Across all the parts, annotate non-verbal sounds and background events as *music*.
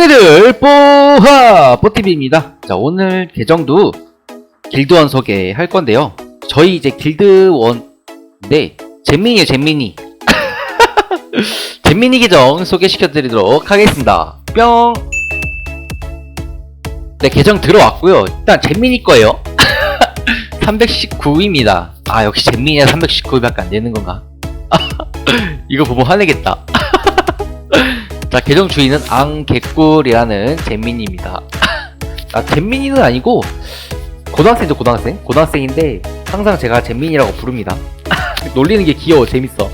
뽀뽀이들 뽀하 뽀TV입니다. 자 오늘 계정도 길드원 소개할 건데요. 저희 이제 길드원인데 잼민이에요 잼민이. *laughs* 잼민이 계정 소개시켜 드리도록 하겠습니다. 뿅! 네, 계정 들어왔고요. 일단 잼민이 거예요. *laughs* 319입니다. 아 역시 잼민이야 319밖에 안 되는 건가? *laughs* 이거 보면 화내겠다 자, 계정 주인은 앙개꿀이라는 잼민이입니다. *laughs* 아, 잼민이는 아니고, 고등학생이죠, 고등학생? 고등학생인데, 항상 제가 잼민이라고 부릅니다. *laughs* 놀리는 게 귀여워, 재밌어.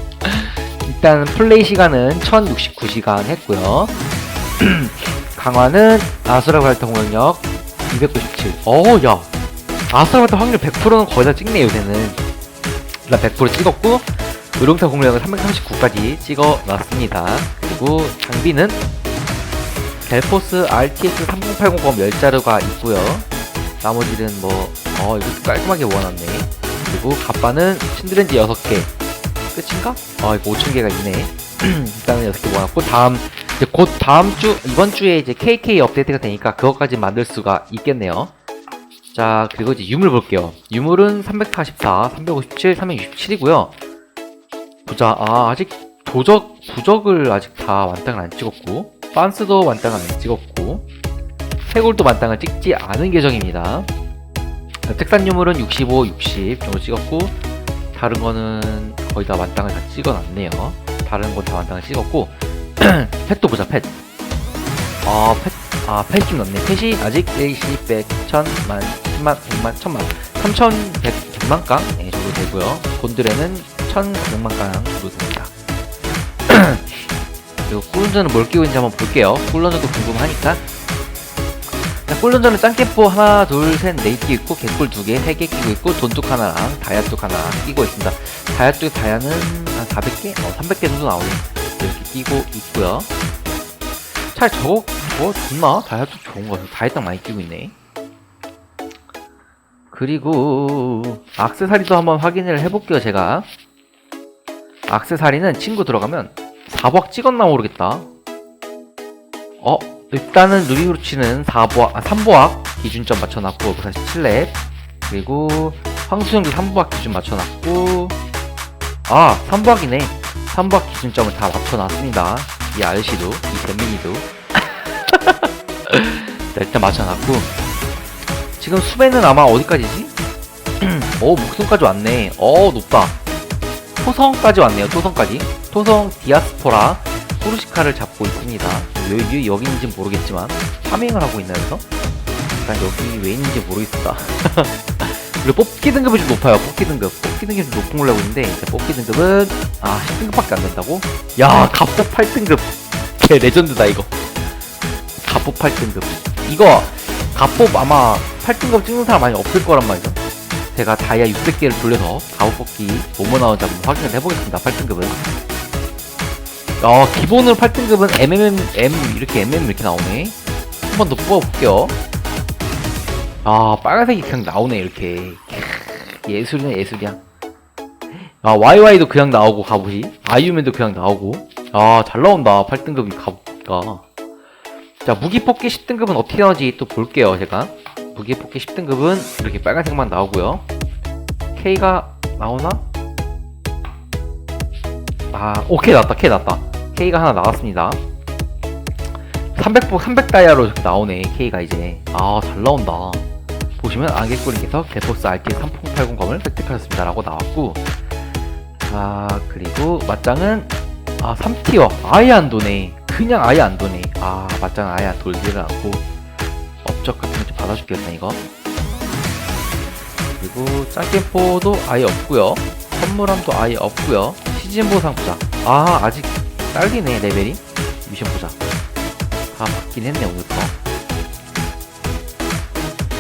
일단, 플레이 시간은 1069시간 했고요 *clears throat* 강화는 아수라 발타 공격력 297. 어, 야. 아수라 발타 확률 100%는 거의 다 찍네, 요새는. 일단 100% 찍었고, 의룡타 공격력은 339까지 찍어 놨습니다. 그리고 장비는 델포스 RTX 3080 검 10자루가 있고요. 나머지는 뭐, 어, 이거 깔끔하게 모아놨네. 그리고 갑바는 신드렌지 6개. 끝인가? 아, 이거 5,000개가 있네. *clears throat* 일단은 6개 모아놨고, 다음, 이제 곧 다음 주, 이번 주에 이제 KK 업데이트가 되니까 그것까지 만들 수가 있겠네요. 자, 그리고 이제 유물 볼게요. 유물은 344, 357, 367이고요. 보자. 아, 아직 도적, 부적을 아직 다 완땅을 안 찍었고, 빤스도 완땅을 안 찍었고, 해골도 완땅을 찍지 않은 계정입니다. 특산 유물은 65, 60 정도 찍었고, 다른 거는 거의 다 완땅을 다 찍어놨네요. 다른 건 다 완땅을 찍었고, *clears throat* 펫도 보자, 펫. 아, 펫, 아, 펫이 좀 넣네. 펫이 아직 1시, 100, 1000, 만, 10만, 100만, 1000만, 3100, 100만 강 네, 정도 되고요. 곤드레는 1,900만 강 정도 됩니다. 그리고 꿀런전은 뭘 끼고 있는지 한번 볼게요. 꿀런전도 궁금하니까. 자, 꿀런전은 짱깨뽀 하나, 둘, 셋, 넷 끼고 있고, 개꿀 두 개, 세 개 끼고 있고, 돈뚝 하나랑 다이아뚝 하나 끼고 있습니다. 다이아뚝, 다이아는 한 400개? 어, 300개 정도 나오네. 이렇게 끼고 있고요. 잘 저거, 저거 좋나? 다이아뚝 좋은 거. 다이아뚝 많이 끼고 있네. 그리고, 악세사리도 한번 확인을 해볼게요, 제가. 악세사리는 친구 들어가면 4부학 찍었나 모르겠다. 어, 일단은 누리우르치는 4부학, 아, 3부학 기준점 맞춰놨고, 47렙. 그리고 황수영도 3부학 기준 맞춰놨고, 아, 3부학이네. 3부학 기준점을 다 맞춰놨습니다. 이 아저씨도, 이 잼민이도. 자, *laughs* 일단 맞춰놨고, 지금 수배는 아마 어디까지지? *clears throat* 오, 목숨까지 왔네. 어, 높다. 토성까지 왔네요. 토성까지. 토성 디아스포라 후르시카를 잡고 있습니다. 여기 여기 있는지 모르겠지만 파밍을 하고 있나 해서 일단 여기 왜 있는지 모르겠다. 그리고 뽑기 등급이 좀 높아요. 뽑기 등급. 뽑기 등급이 좀 높은 걸로 알고 있는데 이제 뽑기 등급은 아 10등급밖에 안 된다고? 야 갑법 8등급. 개 레전드다 이거. 갑법 8등급. 이거 갑법 아마 8등급 찍는 사람 많이 없을 거란 말이죠. 제가 다이아 600개를 돌려서 가오 뽑기 뭐뭐 나오는지 한번 확인을 해보겠습니다. 8등급은. 야, 기본으로 8등급은 MMM, M, 이렇게 MM 이렇게 나오네. 한 번 더 뽑아볼게요. 아, 빨간색이 그냥 나오네, 이렇게. 캬, 예술이네, 예술이야. 아, YY도 그냥 나오고, 갑옷이. 아이유맨도 그냥 나오고. 아, 잘 나온다, 8등급이 갑옷가. 자, 무기 뽑기 10등급은 어떻게 나오지 또 볼게요, 제가. 무기 뽑기 10등급은 이렇게 빨간색만 나오고요. K가 나오나? 아, 오케이 나왔다. K 나왔다. K가 하나 나왔습니다. 300, 300다이아로 나오네. K가 이제. 아, 잘 나온다. 보시면 안개꿀님께서 개포스 RT 3080검을 획득하셨습니다. 라고 나왔고. 아, 그리고 맞짱은 아, 3티어. 아예 안 도네. 그냥 아예 안 도네. 아, 맞짱은 아예 안 돌지를 않고. 좀 받아줄게요, 이거. 그리고 짱깨포도 아예 없고요 선물함도 아예 없고요 시즌 보상 보자. 아, 아직 딸리네, 레벨이. 미션 보자. 아, 맞긴 했네, 오늘부터.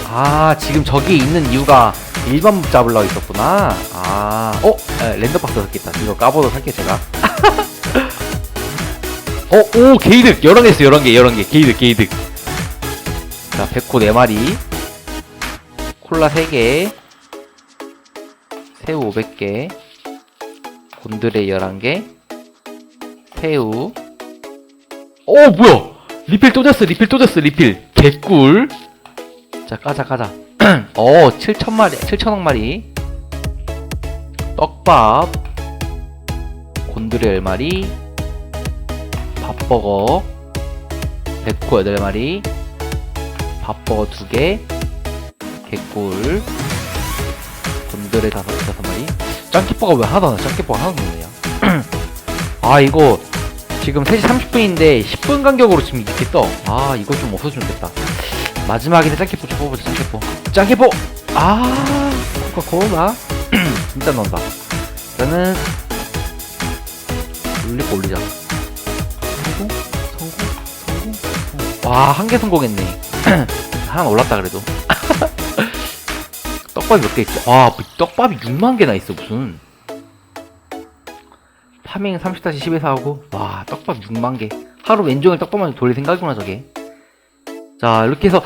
아, 지금 저기 있는 이유가 일반 못 잡으려고 있었구나. 아, 어? 에, 랜덤 박스 샀겠다. 이거 까보도록 할게요, 제가. *laughs* 어, 오, 게이득! 11개 있어, 11개, 11개. 게이득, 게이득. 자, 백호 4마리. 콜라 3개. 새우 500개. 곤드레 11개. 새우. 어, 뭐야! 리필 또 졌어 리필 또 졌어 리필 개꿀 자 까자 까자 *clears throat* 어 7천마리 7천억 마리 떡밥 곤드레 10마리 밥버거 백구 8마리 밥버거 2개 개꿀 곤드레 5, 5마리 짱키버가 왜 하나도 안 나? 짱키버가 하나도 없네요 *clears throat* 아 이거 지금 3시 30분인데 10분 간격으로 지금 이렇게 떠. 아 이거 좀 없어지면 좋겠다. 마지막에는 짱키포 좀 뽑아보자 짱키포. 짱키포! 아 코카코라 진짜 *clears throat* 넣는다. 일단은 올리고 올리자. 성공? 성공? 성공? 성공. 와한 개 성공했네. *clears throat* 하나 올랐다 그래도. *laughs* 떡밥이 몇 개 있지? 와 떡밥이 6만 개나 있어 무슨. 파밍 30-10에서 하고 와 떡밥 6만 개 하루 왼종일 떡밥만 돌릴 생각이구나 저게 자 이렇게 해서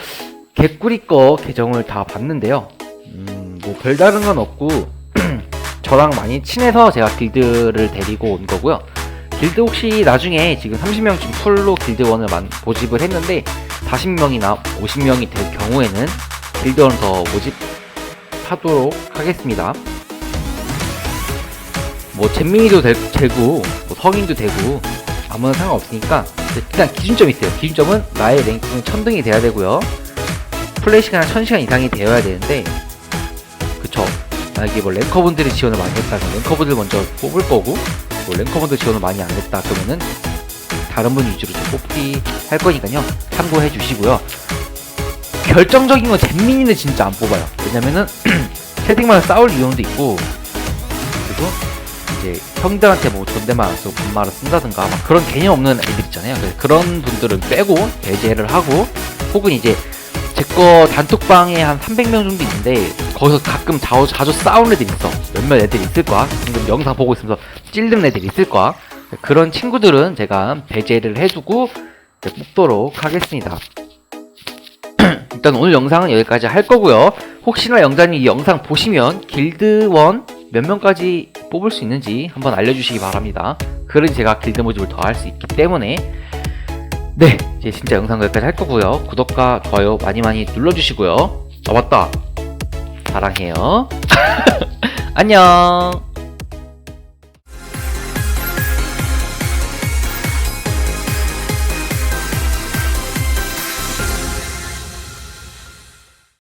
개꾸리 거 계정을 다 봤는데요 음뭐 별다른 건 없고 *clears throat* 저랑 많이 친해서 제가 길드를 데리고 온 거고요 길드 혹시 나중에 지금 30명쯤 풀로 길드원을 만, 모집을 했는데 40명이나 50명이 될 경우에는 길드원을 더 모집하도록 하겠습니다. 뭐 잼민이도 되, 되고 뭐 성인도 되고 아무나 상관없으니까 일단 기준점이 있어요. 기준점은 나의 랭킹은 천등이 돼야 되고요. 플레이 시간 1000시간 이상이 되어야 되는데 그쵸. 만약에 뭐 랭커분들이 지원을 많이 했다면 랭커분들 먼저 뽑을 거고 뭐 랭커분들 지원을 많이 안 했다 그러면은 다른 분 위주로 좀 뽑기 할 거니까요 참고해 주시고요 결정적인 건 잼민이는 진짜 안 뽑아요 왜냐면은 *clears throat* 채팅만 싸울 이유도 있고 그리고 이제 형들한테 뭐 존댓말 안 쓰고 반말을 쓴다든가 막 그런 개념 없는 애들 있잖아요. 그래서 그런 분들은 빼고 배제를 하고 혹은 이제 제거 단톡방에 한 300명 정도 있는데 거기서 가끔 자주, 자주 싸우는 애들 있어. 몇몇 애들 있을 거야. 지금 영상 보고 있으면서 찔르는 애들 있을 거야. 그런 친구들은 제가 배제를 이제 뽑도록 하겠습니다. *clears throat* 일단 오늘 영상은 여기까지 할 거고요. 혹시나 영자님 이 영상 보시면 길드원 몇 명까지 뽑을 수 있는지 한번 알려주시기 바랍니다. 그래야 제가 길드 모집을 더 할 수 있기 때문에 네 이제 진짜 영상 여기까지 할 거고요. 구독과 좋아요 많이 많이 눌러주시고요. 아 맞다 사랑해요. *laughs* 안녕.